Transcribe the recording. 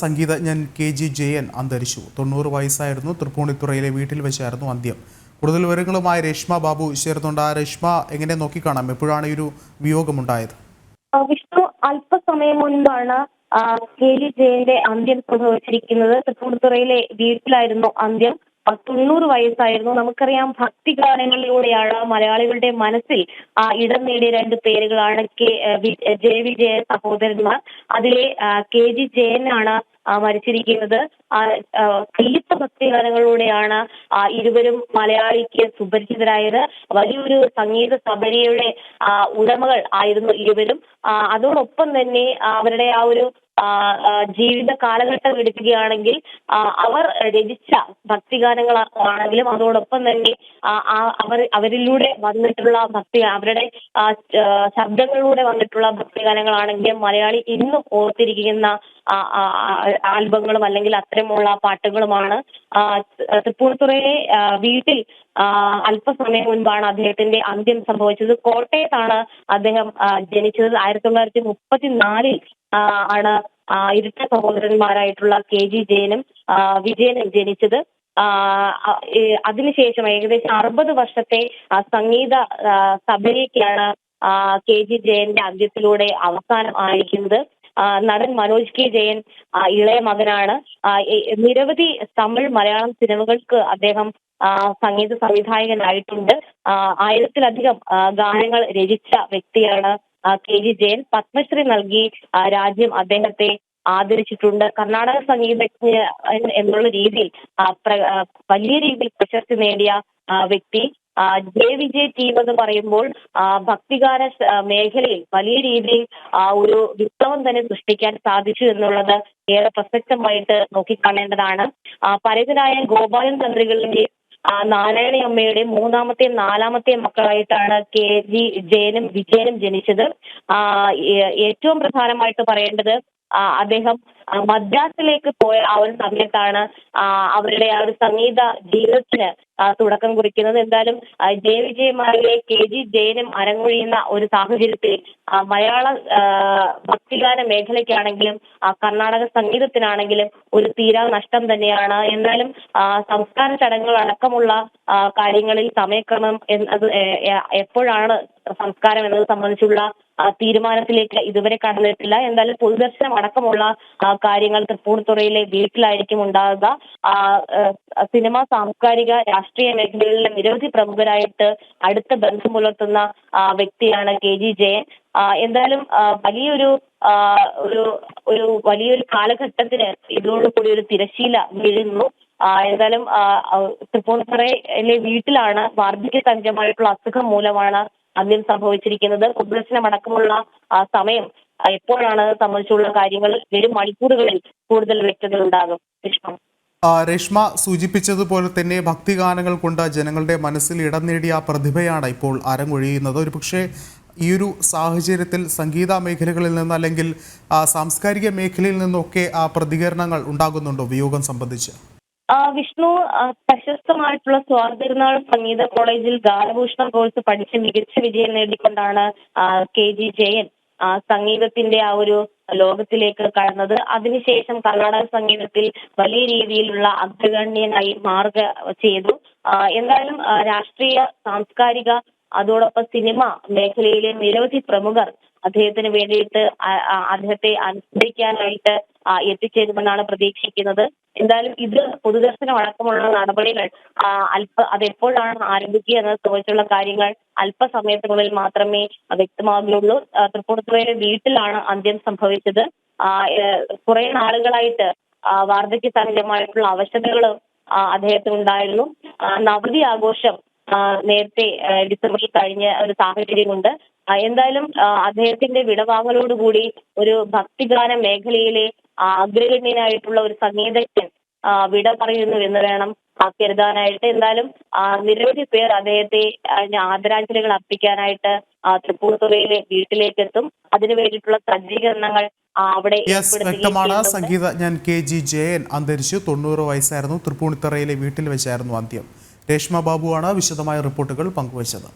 സംഗീതജ്ഞൻ K G Jayan അന്തരിച്ചു. തൊണ്ണൂറ് വയസ്സായിരുന്നു. തൃപ്പൂണിത്തുറയിലെ വീട്ടിൽ വെച്ചായിരുന്നു അന്ത്യം. കൂടുതൽ വിവരങ്ങളുമായി രേഷ്മ ബാബു ചേർന്നുണ്ട്. ആ രേഷ്മ എങ്ങനെ നോക്കിക്കാണാം? എപ്പോഴാണ് ഈ ഒരു വിയോഗമുണ്ടായത്? വിഷ്ണു അല്പസമയം മുൻപാണ് കെ ജി ജയന്റെ അന്ത്യം സംഭവിച്ചിരിക്കുന്നത്. തൃപ്പൂണിത്തുറയിലെ വീട്ടിലായിരുന്നു അന്ത്യം. തൊണ്ണൂറ് വയസ്സായിരുന്നു. നമുക്കറിയാം ഭക്തി ഗാനങ്ങളിലൂടെയാണ് മലയാളികളുടെ മനസ്സിൽ ആ, ഇടം നേടിയ രണ്ട് പേരുകളാണ് കെ ജെ വിജയ സഹോദരന്മാർ. അതിലെ കെ ജി ജയനാണ് മരിച്ചിരിക്കുന്നത്. കയ്യത്ത ഭക്തിഗാനങ്ങളിലൂടെയാണ് ആ, ഇരുവരും മലയാളിക്ക് സുപരിചിതരായത്. വലിയൊരു സംഗീത ആ, ഉടമകൾ ആയിരുന്നു ഇരുവരും. അതോടൊപ്പം തന്നെ അവരുടെ ആ ഒരു ജീവിത കാലഘട്ടം എടുക്കുകയാണെങ്കിൽ അവർ രചിച്ച ഭക്തിഗാനങ്ങൾ ആണെങ്കിലും അതോടൊപ്പം തന്നെ അവർ അവരിലൂടെ വന്നിട്ടുള്ള ഭക്തി അവരുടെ ശബ്ദങ്ങളിലൂടെ വന്നിട്ടുള്ള ഭക്തിഗാനങ്ങളാണെങ്കിലും മലയാളി ഇന്നും ഓർത്തിരിക്കുന്ന ആൽബങ്ങളും അല്ലെങ്കിൽ അത്തരമുള്ള പാട്ടുകളുമാണ്. തൃപ്പൂർത്തുറയിലെ വീട്ടിൽ അല്പസമയം മുൻപാണ് അദ്ദേഹത്തിന്റെ അന്ത്യം സംഭവിച്ചത്. കോട്ടയത്താണ് അദ്ദേഹം ജനിച്ചത്. ആയിരത്തി തൊള്ളായിരത്തി മുപ്പത്തിനാലിൽ ആണ് ഇരട്ട സഹോദരന്മാരായിട്ടുള്ള കെ ജി ജയനും വിജയനും ജനിച്ചത്. അതിനുശേഷം ഏകദേശം അറുപത് വർഷത്തെ സംഗീത സഭയിലേക്കാണ് കെ ജി ജയന്റെ അന്ത്യത്തിലൂടെ അവസാനം ആയിരിക്കുന്നത്. നടൻ മനോജ് കെ ജയൻ ഇളയ മകനാണ്. നിരവധി തമിഴ് മലയാളം സിനിമകൾക്ക് അദ്ദേഹം സംഗീത സംവിധായകനായിട്ടുണ്ട്. ആയിരത്തിലധികം ഗാനങ്ങൾ രചിച്ച വ്യക്തിയാണ് കെ. ജി ജയൻ പത്മശ്രീ നൽകി രാജ്യം അദ്ദേഹത്തെ ആദരിച്ചിട്ടുണ്ട്. കർണാടക സംഗീതജ്ഞ എന്നുള്ള രീതിയിൽ വലിയ രീതിയിൽ പ്രശസ്തി നേടിയ വ്യക്തി ജെ. വിജയ് ടീം എന്ന് പറയുമ്പോൾ ഭക്തികാര മേഖലയിൽ വലിയ രീതിയിൽ ഒരു വിപ്ലവം തന്നെ സൃഷ്ടിക്കാൻ സാധിച്ചു എന്നുള്ളത് ഏറെ പ്രസക്തമായിട്ട് നോക്കിക്കാണേണ്ടതാണ്. ആ, പരേതരായ ഗോപാലൻ തന്ത്രികളുടെ നാരായണി അമ്മയുടെ മൂന്നാമത്തെയും നാലാമത്തെയും മക്കളായിട്ടാണ് കെ ജി ജയനും വിജയനും ജനിച്ചത്. ഏറ്റവും പ്രധാനമായിട്ട് പറയേണ്ടത് അദ്ദേഹം മദ്രാസിലേക്ക് പോയ ആ ഒരു സമയത്താണ് അവരുടെ ആ ഒരു സംഗീത ജീവിതത്തിന് തുടക്കം കുറിക്കുന്നത്. എന്തായാലും ജെ ജയ വിജയമാരിലെ കെ ജി ജയനും അരങ്ങൊഴിയുന്ന ഒരു സാഹചര്യത്തിൽ മലയാള ഭക്തിഗാന മേഖലയ്ക്കാണെങ്കിലും കർണാടക സംഗീതത്തിനാണെങ്കിലും ഒരു തീരാ നഷ്ടം തന്നെയാണ്. എന്നാലും സംസ്കാര ചടങ്ങുകൾ അടക്കമുള്ള കാര്യങ്ങളിൽ സമയക്രമം എപ്പോഴാണ് സംസ്കാരം എന്നത് സംബന്ധിച്ചുള്ള തീരുമാനത്തിലേക്ക് ഇതുവരെ കടന്നിട്ടില്ല. എന്തായാലും പൊതുദർശനം അടക്കമുള്ള കാര്യങ്ങൾ തൃപ്പൂണിത്തുറയിലെ വീട്ടിലായിരിക്കും ഉണ്ടാകുക സിനിമ സാംസ്കാരിക രാഷ്ട്രീയ മേഖലകളിലെ നിരവധി പ്രമുഖരായിട്ട് അടുത്ത ബന്ധം പുലർത്തുന്ന വ്യക്തിയാണ് കെ ജി ജയൻ. എന്തായാലും വലിയൊരു ഒരു ഒരു വലിയൊരു കാലഘട്ടത്തിന് ഇതോടുകൂടി ഒരു തിരശീല വീഴുന്നു. എന്തായാലും തൃപ്പൂണിത്തുറയിലെ വീട്ടിലാണ് വാർദ്ധക്യ സഹജമായിട്ടുള്ള അസുഖം മൂലമാണ് അന്ത്യം സംഭവിച്ചിരിക്കുന്നത്. പൊതുദർശനം അടക്കമുള്ള ആ, സമയം എപ്പോഴാണ് സംബന്ധിച്ചുള്ള കാര്യങ്ങൾ വരും മണിക്കൂറുകളിൽ കൂടുതൽ വ്യക്തത ഉണ്ടാകും. രശ്മ രേഷ്മ സൂചിപ്പിച്ചതുപോലെ തന്നെ ഭക്തിഗാനങ്ങൾ കൊണ്ട് ജനങ്ങളുടെ മനസ്സിൽ ഇടം നേടിയ പ്രതിഭയാണ് ഇപ്പോൾ അരങ്ങൊഴിയുന്നത്. ഒരു പക്ഷേ ഈ ഒരു സാഹചര്യത്തിൽ സംഗീത മേഖലകളിൽ നിന്ന് അല്ലെങ്കിൽ സാംസ്കാരിക മേഖലയിൽ നിന്നൊക്കെ ആ പ്രതികരണങ്ങൾ ഉണ്ടാകുന്നുണ്ടോ വിയോഗം സംബന്ധിച്ച്? വിഷ്ണു പ്രശസ്തമായിട്ടുള്ള സ്വാതന്ത്ര്യനാൾ സംഗീത കോളേജിൽ ഗാനഭൂഷണം കോഴ്സ് പഠിച്ച് മികച്ച വിജയം നേടിക്കൊണ്ടാണ് കെ ജി ജയൻ സംഗീതത്തിന്റെ ആ ഒരു ലോകത്തിലേക്ക് കടന്നത്. അതിനുശേഷം കർണാടക സംഗീതത്തിൽ വലിയ രീതിയിലുള്ള അഗ്രഗണ്യനായി മാറുക ചെയ്തു. എന്തായാലും രാഷ്ട്രീയ സാംസ്കാരിക അതോടൊപ്പം സിനിമ മേഖലയിലെ നിരവധി പ്രമുഖർ അദ്ദേഹത്തിന് വേണ്ടിയിട്ട് അദ്ദേഹത്തെ അനുസ്മരിക്കാനായിട്ട് എത്തിച്ചേരുമെന്നാണ് പ്രതീക്ഷിക്കുന്നത്. എന്തായാലും ഇത് പൊതുദർശനം അടക്കമുള്ള നടപടികൾ അല്പ അതെപ്പോഴാണ് ആരംഭിക്കുക എന്നത് സംബന്ധിച്ചുള്ള കാര്യങ്ങൾ അല്പസമയത്തിനുള്ളിൽ മാത്രമേ വ്യക്തമാകുകയുള്ളൂ. തൃപ്പൂണിത്തുറയിലെ വീട്ടിലാണ് അന്ത്യം സംഭവിച്ചത്. കുറെ നാളുകളായിട്ട് വാർദ്ധക്യ സഹജമായിട്ടുള്ള അവശതകളും ആ, അദ്ദേഹത്തിന് ഉണ്ടായിരുന്നു നവതി ആഘോഷം നേരത്തെ ഡിസംബറിൽ കഴിഞ്ഞ ഒരു സാഹചര്യമുണ്ട്. എന്തായാലും അദ്ദേഹത്തിന്റെ വിടവാങ്ങലോടുകൂടി ഒരു ഭക്തിഗാന മേഖലയിലെ അഗ്രഗണ്യനായിട്ടുള്ള ഒരു സംഗീതജ്ഞൻ വിട പറയുന്നു എന്ന് വേണം കരുതാനായിട്ട്. എന്തായാലും നിരവധി പേർ അദ്ദേഹത്തെ ആദരാഞ്ജലികൾ അർപ്പിക്കാനായിട്ട് തൃപ്പൂർത്തുറയിലെ തൃപ്പൂണിത്തുറയിലെ വീട്ടിലേക്ക് എത്തും അതിനു വേണ്ടിയിട്ടുള്ള സജ്ജീകരണങ്ങൾ അവിടെ വ്യക്തമാണ്. സംഗീതജ്ഞൻ കെ ജി ജയൻ അന്തരിച്ചു. തൊണ്ണൂറ് വയസ്സായിരുന്നു. തൃപ്പൂണിത്തറയിലെ വീട്ടിൽ വെച്ചായിരുന്നു അന്ത്യം. രേഷ്മ ബാബുവാണ് വിശദമായ റിപ്പോർട്ടുകൾ പങ്കുവച്ചത്.